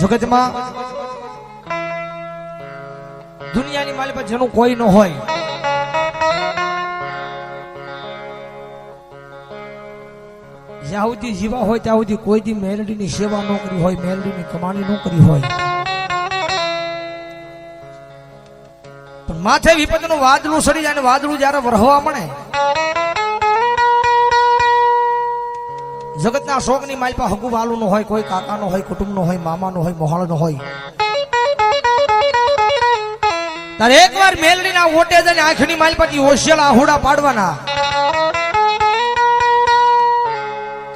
જગતમાં દુનિયાની માલ જેનું કોઈ ન હોય. જ્યાં સુધી જીવા હોય ત્યાં સુધી કોઈ દી મેલડીની સેવા ન કરી હોય, મેલડીની કમાણી ન કરી હોય. પણ માથે વિપતનું વાદળું સડી જાય ને વાદળું જ્યારે વરહવા મળે જગતના શોકની માલ પર હગુ વાલું નો હોય, કોઈ કાકાનો હોય, કુટુંબનો હોય, મામાનો હોય, મોહાળનો હોય. તારે એકવાર મેલડીના ઓટે જઈને આંખની માલ પરથી ઓશિયલ આહુડા પાડવાના.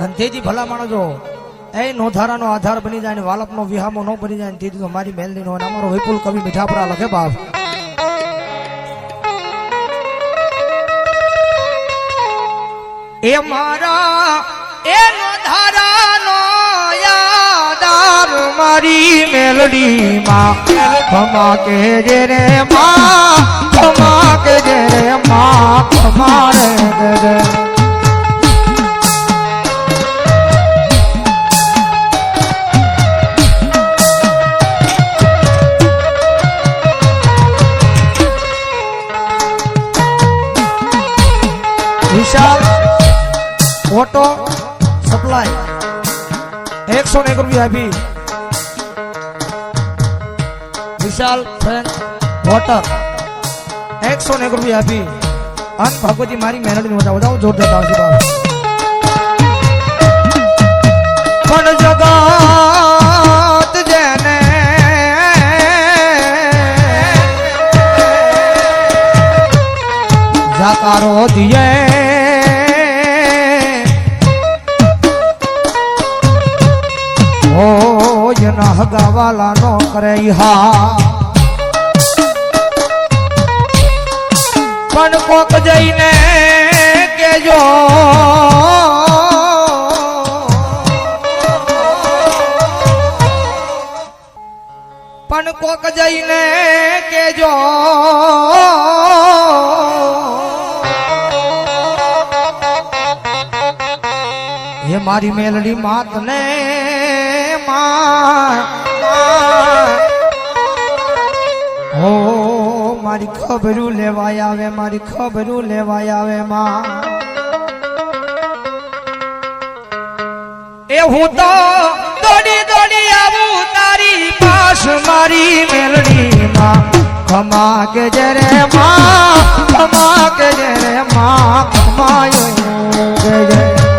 અને તેજી ભલા માણજો, એ નોધારાનો આધાર બની જાય ને વાલપનો વિહામો ન બની જાય ને તેથી તો મારી મેલડીનો અમારો વિપુલ કવિ મીઠાપરા લખે બાપ. એ મારા એ નોધારાનો યાદાર મારી મેલડીમાં. ખમા કે જે રે માં ખમા કે જે રે માં ખમા રે એકસો ને એક રૂપિયા આપી વિશાલ વોટર એકસો ને એક રૂપિયા આપી અન ભગવતી મારી મહેનતની વધાવો જોરદાર આવશે પણ જગત જેને જાકારો દિયે જના હગાવાલા નો કરે હા. પણ કોક જઈને કેજો, પણ કોક જઈને કેજો, હે મારી મેલડી માત ને હો ખબરું લેવાય આવે, મારી ખબરું લેવાય આવે માં. એ હું તો દોડી દોડી આવું, તારી પાસ મારી મેલડી માં. ખમા કે જરે માં, ખમા કે જરે માં, ખમાયો કે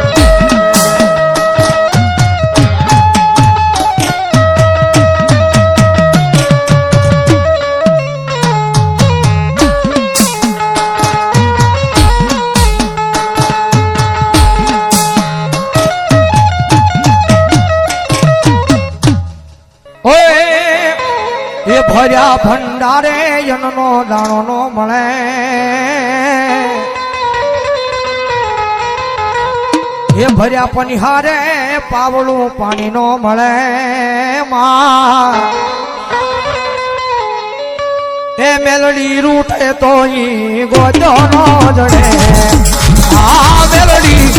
ભર્યા ભંડારે યનનો દાણો નો મળે. એ ભર્યા પનિહારે પાવળું પાણી નો મળે એ મેલડી રૂટે તો ઈ ગોજો નો જડે. આ મેલડી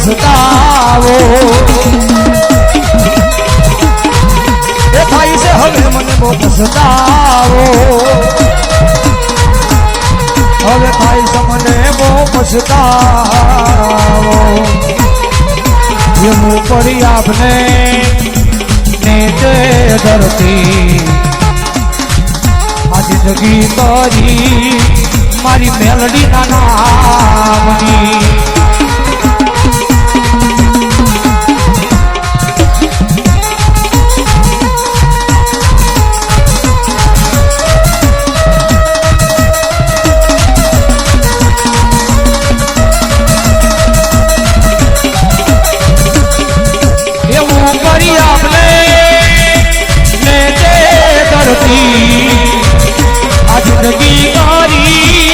હવે રસ્તાવો એ થાય છે હવે મને બહુ પછતાવો. હવે થાય છે મને બહુ પછતાવો. હું કરી આપને ને તે ધરતી. આ જિંદગી કરી મારી મેલડી ના કરી આપને. ને તે ધરતી આ જિંદગી મારી.